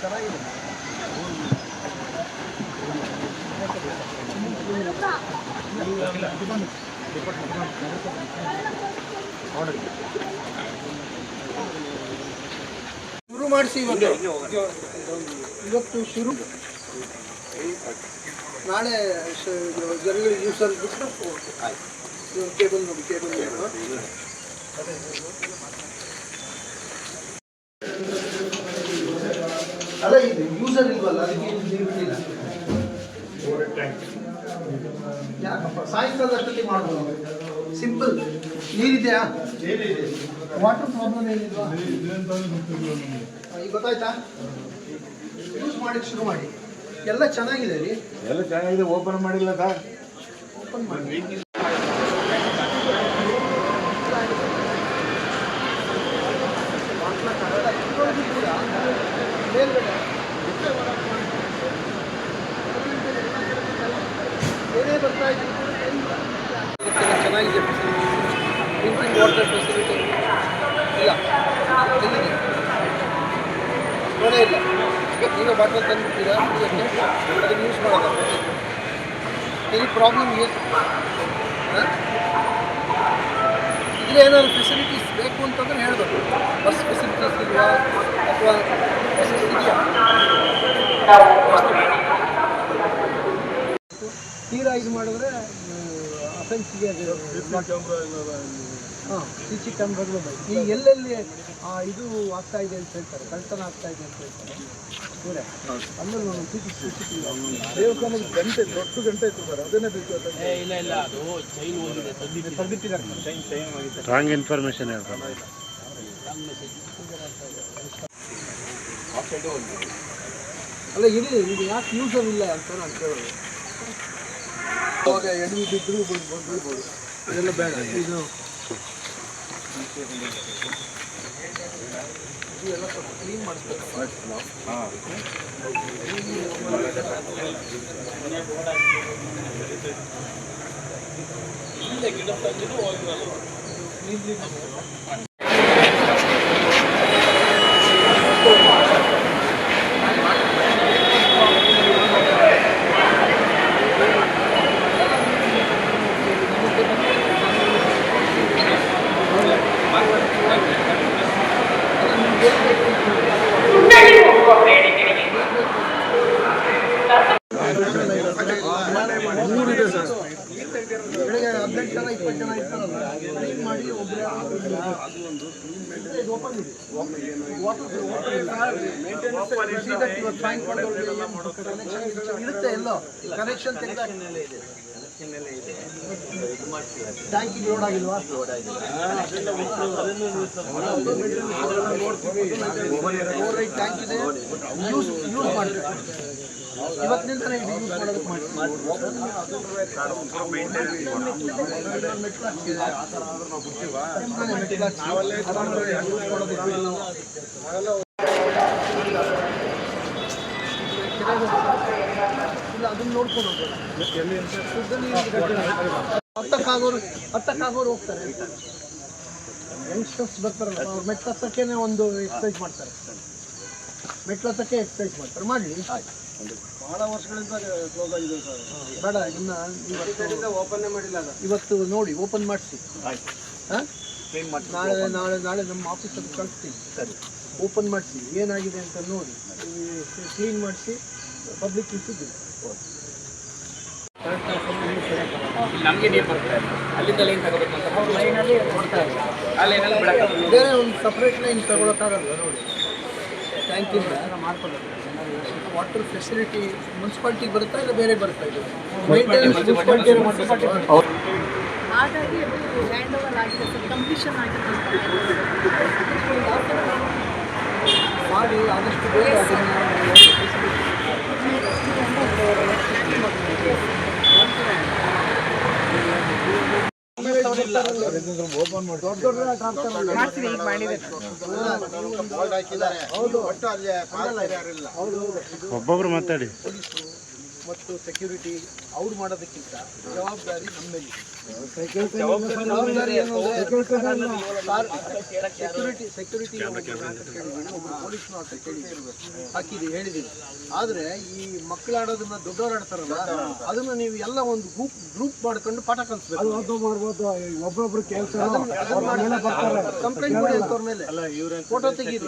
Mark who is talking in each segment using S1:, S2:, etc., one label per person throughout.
S1: ಚೆನ್ನಾಗಿದೆ ಶುರು ಮಾಡಿಸಿ ಇವತ್ತು ಇವತ್ತು ಶುರು. ನಾಳೆ ಶ- ಜನಗಳಿಗೆ ಯೂಸಲ್ಲಿ ಬಿಟ್ಟು ಕೇಬಲ್ ನೋಡಿ ಕೇಬಲ್ ಅಲ್ಲ ಇದು. ಯೂಸರ್ ಇಲ್ವಲ್ಲ ಅದಕ್ಕೆ ಇರಲಿಲ್ಲ ಯಾಕಪ್ಪ? ಸಾಯಂಕಾಲ ಅಷ್ಟೊತ್ತಿಗೆ ಮಾಡ್ಬೋದು ಸಿಂಪಲ್ ನೀರಿದೆಯಾ? ವಾಟರ್ ಪ್ರಾಬ್ಲಮ್ ಏನಿಲ್ವಾ? ಈಗ ಗೊತ್ತಾಯ್ತಾ? ಯೂಸ್ ಮಾಡಿ ಶುರು ಮಾಡಿ. ಎಲ್ಲ ಚೆನ್ನಾಗಿದೆ ರೀ
S2: ಎಲ್ಲ ಚೆನ್ನಾಗಿದೆ. ಓಪನ್ ಮಾಡಿಲ್ಲ ಸರ್.
S1: ಓಪನ್ ಮಾಡಿ. ಚೆನ್ನಾಗಿದೆ ಡ್ರಿಂಕಿಂಗ್ ವಾಟರ್ ಫೆಸಿಲಿಟಿ ಇಲ್ಲ ಎಲ್ಲಿದೆ ನೋಡೇ ಇಲ್ಲ. ನೀವೇ ಬಾಟಲ್ ಕುಡಿಯೋಕ್ಕೆ ಅದನ್ನು ಯೂಸ್ ಮಾಡೋದು. ಎನಿ ಪ್ರಾಬ್ಲಮ್ ಏನು ಇದ್ರೆ ಏನಾದ್ರು ಫೆಸಿಲಿಟೀಸ್ ಬೇಕು ಅಂತಂದ್ರೆ ಹೇಳ್ಬೇಕು. ಬಸ್ ಫೆಸಿಲಿಟೀಸ್ ಇಲ್ವಾ? ಅಥವಾ ಇದೆಯಾ? ತೀರಾ ಇದು ಮಾಡಿದ್ರೆ ಅಫೆನ್ಸ್ಗೆ ಹಾಂ ಸಿ ಸಿ ಕ್ಯಾಮ್ರಾಗಳು ಈ ಎಲ್ಲೆಲ್ಲಿ ಇದು ಆಗ್ತಾ ಇದೆ ಅಂತ ಹೇಳ್ತಾರೆ ಕಳ್ತನ ಆಗ್ತಾ ಇದೆ ಅಂತ ಹೇಳ್ತಾರೆ. ಇವರೇ ಅಂದ್ರೆ ನಾನು ಸಿ ಸಿ ಸಿ ಸಿ ದೇವಸ್ಥಾನದ ಗಂಟೆ ದೊಡ್ಡ ಗಂಟೆ ಇತ್ತು ಅದನ್ನೇ ಬೇಕು
S3: ಇಲ್ಲ ಇಲ್ಲ ಅದು ಚೈನ್ ಹೋಗಿದೆ ತೆಗ್ದಿಟ್ಟಿದ್ದಾರೆ. ಚೈನ್ ಚೈನ್ ಆಗಿದೆ.
S2: ರಾಂಗ್ ಇನ್ಫಾರ್ಮೇಶನ್ ಹೇಳ್ತಾರೆ
S1: ಅಲ್ಲ ಇರಲಿ ಇದು ಯಾಕೆ ಯೂಸರ್ ಇಲ್ಲ ಅಂತ ನಾನು ಕೇಳೋದು ಅವಾಗ ಎಡವಿ ಬಿದ್ದರೂ ಬಿಡ್ಬೋದು. ಇದೆಲ್ಲ ಬೇಡ. ಇದು ಎಲ್ಲ ಸ್ವಲ್ಪ ಕ್ಲೀನ್ ಮಾಡಿಸ್ಬೇಕು ಬೆಳಿಗ್ಗೆ ಹದಿನೆಂಟು ಜನ ಇಪ್ಪತ್ತು ಜನ ಇರ್ತಾರಲ್ಲ ಕ್ಲೀನ್ ಮಾಡಿ ಒಬ್ಬರೇ ಇದು ಓಪನ್ ಇದೆ ಇರುತ್ತೆ ಎಲ್ಲೋ. ಕನೆಕ್ಷನ್ ಟ್ಯಾಂಕಿಗೆ ಲೋಡ್ ಆಗಿಲ್ವಾ? ಟ್ಯಾಂಕ್ ಇದೆ ಯೂಸ್ ಇವತ್ತಿನಿಂದಲೇ ಇದು ಯೂಸ್ ಮಾಡೋದಕ್ಕೆ ಮಾಡ್ತೀವಿ. ಇಲ್ಲ ಅದನ್ನ ನೋಡ್ಕೊಂಡು ಹತ್ತಕ್ಕಾಗೋರು ಹತ್ತಕ್ಕಾಗೋರು ಹೋಗ್ತಾರೆ. ಯಂಗ್ಸ್ಟರ್ಸ್ ಬರ್ತಾರಲ್ಲ ಅವ್ರು ಮೆಟ್ಲು ಹತ್ತಕ್ಕೇನೆ ಒಂದು ಎಕ್ಸಸೈಸ್ ಮಾಡ್ತಾರೆ. ಮೆಟ್ಲತ್ತಕ್ಕೆ ಎಕ್ಸಸೈಸ್ ಮಾಡ್ತಾರೆ. ಮಾಡಲಿ?
S4: ಬಹಳ ವರ್ಷಗಳಿಂದ ಕ್ಲೋಸ್ ಆಗಿದೆ ಸರ್.
S1: ಬೇಡ ಇನ್ನ ಇವತ್ತು
S4: ಓಪನ್ ಮಾಡಿಲ್ಲ
S1: ಇವತ್ತು ನೋಡಿ ಓಪನ್ ಮಾಡಿಸಿ. ಹಾಂ?
S3: ಮಾಡಿ
S1: ನಾಳೆ ನಾಳೆ ನಾಳೆ ನಮ್ಮ ಆಫೀಸಲ್ಲಿ ಕಳಿಸ್ತೀನಿ.
S3: ಸರಿ.
S1: ಓಪನ್ ಮಾಡಿಸಿ. ಏನಾಗಿದೆ ಅಂತ ನೋಡಿ. ಕ್ಲೀನ್ ಮಾಡಿಸಿ. ಪಬ್ಲಿಕ್ ಇಟ್ಟಿದ್ದೀವಿ
S3: ನಮಗೆ ನೀರು ಬರುತ್ತೆ ಅಲ್ಲಿಂದ ಲೈನ್ ತಗೋಬೇಕು ಅಂತ ಲೈನಲ್ಲಿ ಕೊಡ್ತಾ ಇಲ್ಲ. ಆ ಲೈನಲ್ಲಿ ಬಿಡಕ್ಕೆ
S1: ಬೇರೆ ಒಂದು ಸಪ್ರೇಟ್ ಲೈನ್ ತಗೊಳಕ್ಕಾಗಲ್ಲ ನೋಡಿ? ಟ್ಯಾಂಕಿಂದ ವಾಟರ್ ಫೆಸಿಲಿಟಿ ಮುನ್ಸಿಪಾಲ್ಟಿಗೆ ಬರುತ್ತಾ ಇಲ್ಲ ಬೇರೆ ಬರ್ತಾ ಇದೆ? ಮೇಂಟೆನೆನ್ಸ್ ಮುನ್ಸಿಪಾಲ್ಟಿ
S5: ಹಾಗಾಗಿ ಅದು ಹ್ಯಾಂಡ್ ಓವರ್ ಆಗಿದೆ ಸರ್ ಕಂಪ್ಲೀಷನ್ ಆಗಿದೆ
S1: ಮಾಡಿ ಆದಷ್ಟು ಬೇಗ
S2: ಒಬ್ಬೊಬ್ರು ಮಾತಾಡಿ.
S1: ಮತ್ತು ಸೆಕ್ಯೂರಿಟಿ ಅವ್ರು ಮಾಡೋದಕ್ಕಿಂತ ಜವಾಬ್ದಾರಿ ನಮ್ಮ ಮೇಲೆ ಸೆಕ್ಯೂರಿಟಿ ಸೆಕ್ಯೂರಿಟಿ ಒಬ್ಬರು ಪೊಲೀಸ್ ಹಾಕಿದ್ದೀವಿ ಹೇಳಿದ್ದೀವಿ ಆದರೆ ಈ ಮಕ್ಕಳು ಆಡೋದನ್ನ ದೊಡ್ಡವ್ರು ಆಡ್ತಾರಲ್ಲ ಅದನ್ನ ನೀವು ಎಲ್ಲ ಒಂದು ಗ್ರೂಪ್ ಗ್ರೂಪ್ ಮಾಡ್ಕೊಂಡು ಪಾಠ ಕಲಿಸ್ಬೇಕು.
S4: ಒಬ್ಬೊಬ್ರು ಕೆಲಸ.
S1: ಕಂಪ್ಲೇಂಟ್ ಕೊಡಿ ಅವ್ರ ಮೇಲೆ. ಫೋಟೋ ತೆಗೀರಿ.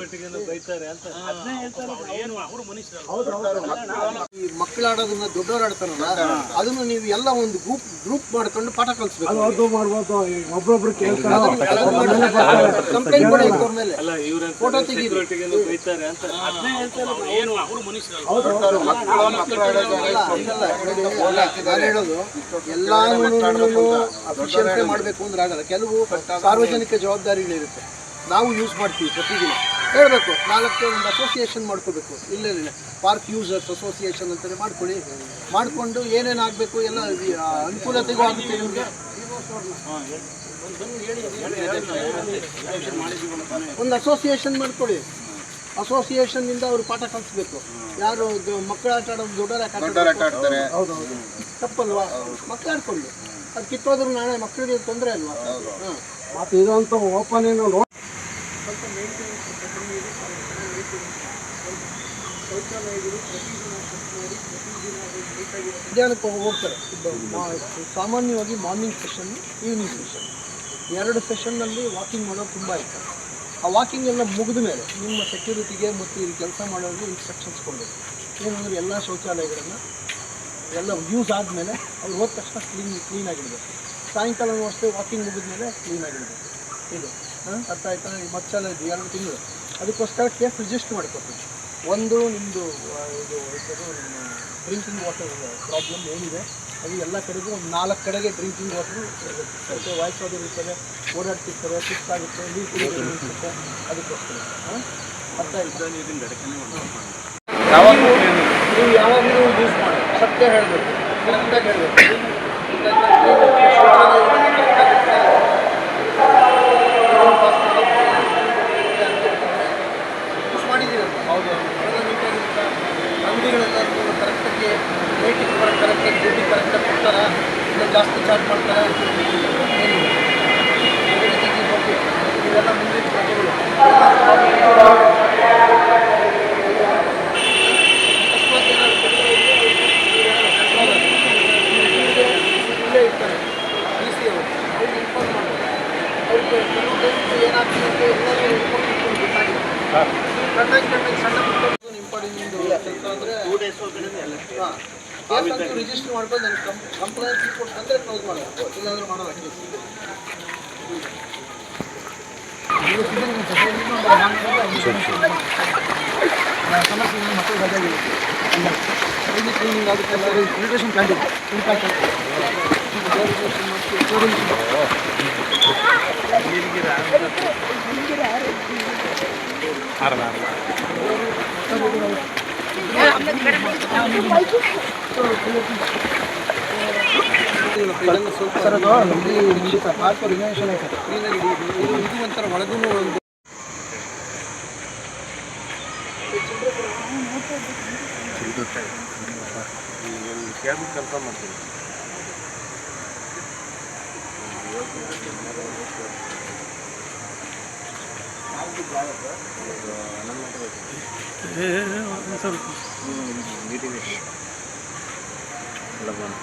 S1: ಈ ಮಕ್ಕಳು ಆಡೋದನ್ನ ದೊಡ್ಡವ್ರು ಆಡ್ತಾರಲ್ಲ ಅದನ್ನ ನೀವು ಎಲ್ಲ ಒಂದು ಗ್ರೂಪ್ ಗ್ರೂಪ್ ಮಾಡ್ಕೊಂಡು ಪಾಠ ಕಲಿಸ್ಬೇಕು.
S4: ಅದು ಮಾಡ್ಬೋದು. ಒಬ್ಬೊಬ್ರು ಕೆಲಸ
S1: ಹೇಳೋದು ಎಲ್ಲಾನು ಮಾಡಬೇಕು ಅಂದ್ರೆ ಆಗಲ್ಲ. ಕೆಲವು ಸಾರ್ವಜನಿಕ ಜವಾಬ್ದಾರಿಗಳಿರುತ್ತೆ ನಾವು ಯೂಸ್ ಮಾಡ್ತೀವಿ ಪ್ರತಿದಿನ. ಹೇಳಬೇಕು ನಾಲ್ಕು ಒಂದು ಅಸೋಸಿಯೇಷನ್ ಮಾಡ್ಕೋಬೇಕು. ಇಲ್ಲ ಇಲ್ಲ ಪಾರ್ಕ್ ಯೂಸರ್ಸ್ ಅಸೋಸಿಯೇಷನ್ ಅಂತಲೇ ಮಾಡ್ಕೊಳ್ಳಿ. ಮಾಡಿಕೊಂಡು ಏನೇನು ಆಗಬೇಕು ಎಲ್ಲ ಅನುಕೂಲತೆಗೂ ಆಗುತ್ತೆ ನಿಮಗೆ? ಒಂದು ಅಸೋಸಿಯೇಷನ್ ಮಾಡ್ಕೊಳ್ಳಿ. ಅಸೋಸಿಯೇಷನ್ನಿಂದ ಅವರು ಪಾಠ ಕಲಿಸ್ಬೇಕು. ಯಾರು ಮಕ್ಕಳು ಆಟ ಆಡೋದು ದೊಡ್ಡವರೇ ಆಡ್ತಾರೆ? ಹೌದೌದು ತಪ್ಪಲ್ವಾ? ಮಕ್ಕಳು ಆಡ್ಕೊಂಡು. ಅದು ಕಿತ್ತೋದ್ರು ನಾಳೆ ಮಕ್ಕಳಿಗೆ ತೊಂದರೆ ಅಲ್ವಾ?
S4: ಮತ್ತೆ ಇದಂತ ಓಪನ್ ಏನು ನೋಡಿ
S1: ಸ್ವಲ್ಪ ಮೇಂಟೆನೆನ್ಸ್ ಇದೆ. ಸ್ವಲ್ಪ ಚೆನ್ನಾಗಿ ಮೇಂಟೆನೆನ್ಸ್ ಶೌಚಾಲಯಗಳು ಪ್ರತಿದಿನ ಸ್ವಚ್ಛ ಮಾಡಿ ಪ್ರತಿದಿನ ಮಧ್ಯಾಹ್ನಕ್ಕೆ ಹೋಗ್ತಾರೆ. ಸಾಮಾನ್ಯವಾಗಿ ಮಾರ್ನಿಂಗ್ ಸೆಷನ್ ಈವ್ನಿಂಗ್ ಸೆಷನ್ ಎರಡು ಸೆಷನ್ನಲ್ಲಿ ವಾಕಿಂಗ್ ಮಾಡೋದು ತುಂಬ ಇರ್ತಾರೆ ಆ ವಾಕಿಂಗ್ ಎಲ್ಲ ಮುಗಿದ ಮೇಲೆ ನಿಮ್ಮ ಸೆಕ್ಯೂರಿಟಿಗೆ ಮತ್ತು ಇಲ್ಲಿ ಕೆಲಸ ಮಾಡೋರಿಗೆ ಇನ್ಸ್ಟ್ರಕ್ಷನ್ಸ್ ಕೊಡಬೇಕು. ಏನಂದರೆ ಎಲ್ಲ ಶೌಚಾಲಯಗಳನ್ನು ಎಲ್ಲ ಯೂಸ್ ಆದಮೇಲೆ ಅವ್ರು ಹೋದ ತಕ್ಷಣ ಕ್ಲೀನ್ ಕ್ಲೀನಾಗಿಡಬೇಕು ಸಾಯಂಕಾಲವೂ ಅಷ್ಟೇ ವಾಕಿಂಗ್ ಮುಗಿದ್ಮೇಲೆ ಕ್ಲೀನಾಗಿಡಬೇಕು ಇದು. ಅರ್ಥ ಆಯ್ತಾ? ಈ ಮಚ್ಚಲ ಇದು, ಎರಡು ತಿಂಗಳು. ಅದಕ್ಕೋಸ್ಕರ ಕೇಸ್ ರಿಜಿಸ್ಟರ್ ಮಾಡ್ಕೊತೀವಿ ಒಂದು ನಿಮ್ಮದು ಇದು ಇದು ನಿಮ್ಮ ಡ್ರಿಂಕಿಂಗ್ ವಾಟರ್ ಪ್ರಾಬ್ಲಮ್ ಏನಿದೆ, ಅದು ಎಲ್ಲ ಕಡೆಗೂ ಒಂದು ನಾಲ್ಕು ಕಡೆಗೆ ಡ್ರಿಂಕಿಂಗ್ ವಾಟರ್ ಸ್ವಲ್ಪ ವಯಸ್ಸಾದವ್ರು ಇರ್ತಾರೆ ಓಡಾಡ್ತಿರ್ತಾರೆ ಸುಸ್ತಾಗುತ್ತೆ, ನೀರು ಕುಡಿಯೋದು ನಿಲ್ಸುತ್ತೆ ಅದಕ್ಕೋಸ್ಕರ. ಅರ್ಥ ಆಯ್ತಾ? ನೀವು ಯಾವಾಗಲೂ ಯೂಸ್ ಮಾಡಿ. ಸತ್ಯ ಹೇಳಬೇಕು ಹೇಳಬೇಕು ಯೂಸ್ ಮಾಡಿದ್ದೀರಲ್ಲ ಹೌದು ಅಂಗಡಿಗಳೆಲ್ಲ ನೀವು ಕರೆಕ್ಟಾಗಿ ರೇಟಿಗೆ ಬರೋ ಕರೆಕ್ಟಾಗಿ ದುಡ್ಡು ಕರೆಕ್ಟಾಗಿ ಕೊಡ್ತಾರಾ ಇಲ್ಲ ಜಾಸ್ತಿ ಚಾರ್ಜ್ ಮಾಡ್ತಾರೆ. ಇವೆಲ್ಲ ಮುಂದಿನ ಏನಾದ್ರು ಇಲ್ಲೇ ಇರ್ತಾರೆ ಡಿ ಸಿ ಅವರು ಅವ್ರಿಗೆ ಇನ್ಫಾರ್ಮ್ ಮಾಡ್ತಾರೆ ಅವ್ರಿಗೆ ಕೆಲವು ಏನಾಗ್ತದೆ ಅಂತ ಎಲ್ಲರೂ ಗೊತ್ತಾಗಿದೆ ಕಣ್ಣಾಗಿ ಸಣ್ಣ ಪುಟ್ಟ ಇಂಪಾರ್ಟೆಂಟ್ ಕೆಲಸ ಅಂದರೆ ಟೂ ಡೇಸ್ ಹಾಂ. ಕೇಸ್ ಅಂತೂ ರಿಜಿಸ್ಟರ್ ಮಾಡ್ಕೊಂಡು ನನಗೆ ಕಂ ಕಂಪ್ಲೇಂಟ್ ರಿಪೋರ್ಟ್ ಬಂದರೆ ಕ್ಲೋಸ್ ಮಾಡೋದು ಇಲ್ಲಾಂದ್ರೆ ಮಾಡೋಲ್ಲ ಕೇಸ್ ಸಮಸ್ಯೆ ಮಕ್ಕಳು ರಜೆ ಕ್ಲೀನಿಂಗ್ ಅದಕ್ಕೆಲ್ಲ ಇರಿಟೇಷನ್ ಪ್ಲಾಂಟ್ ಸರ್ ಇದು ಒಂಥರ ಒಳಗೂ ಒಂದು
S2: ಕೆಲಸ ಮಾಡ್ತೀನಿ ಮೀಟಿಂಗ್ ಎಲ್ಲ ಬಂದು